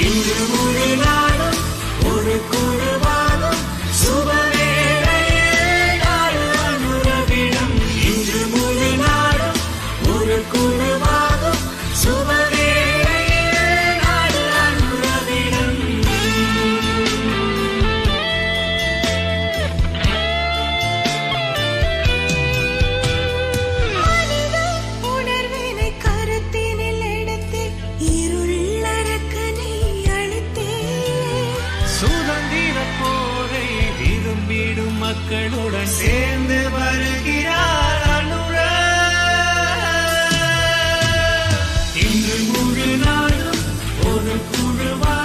இன்று ஒரு மக்களுடன் சேர்ந்து வருகிறார் அனுர. இன்று முழு நாளும் ஒரு குழுவார்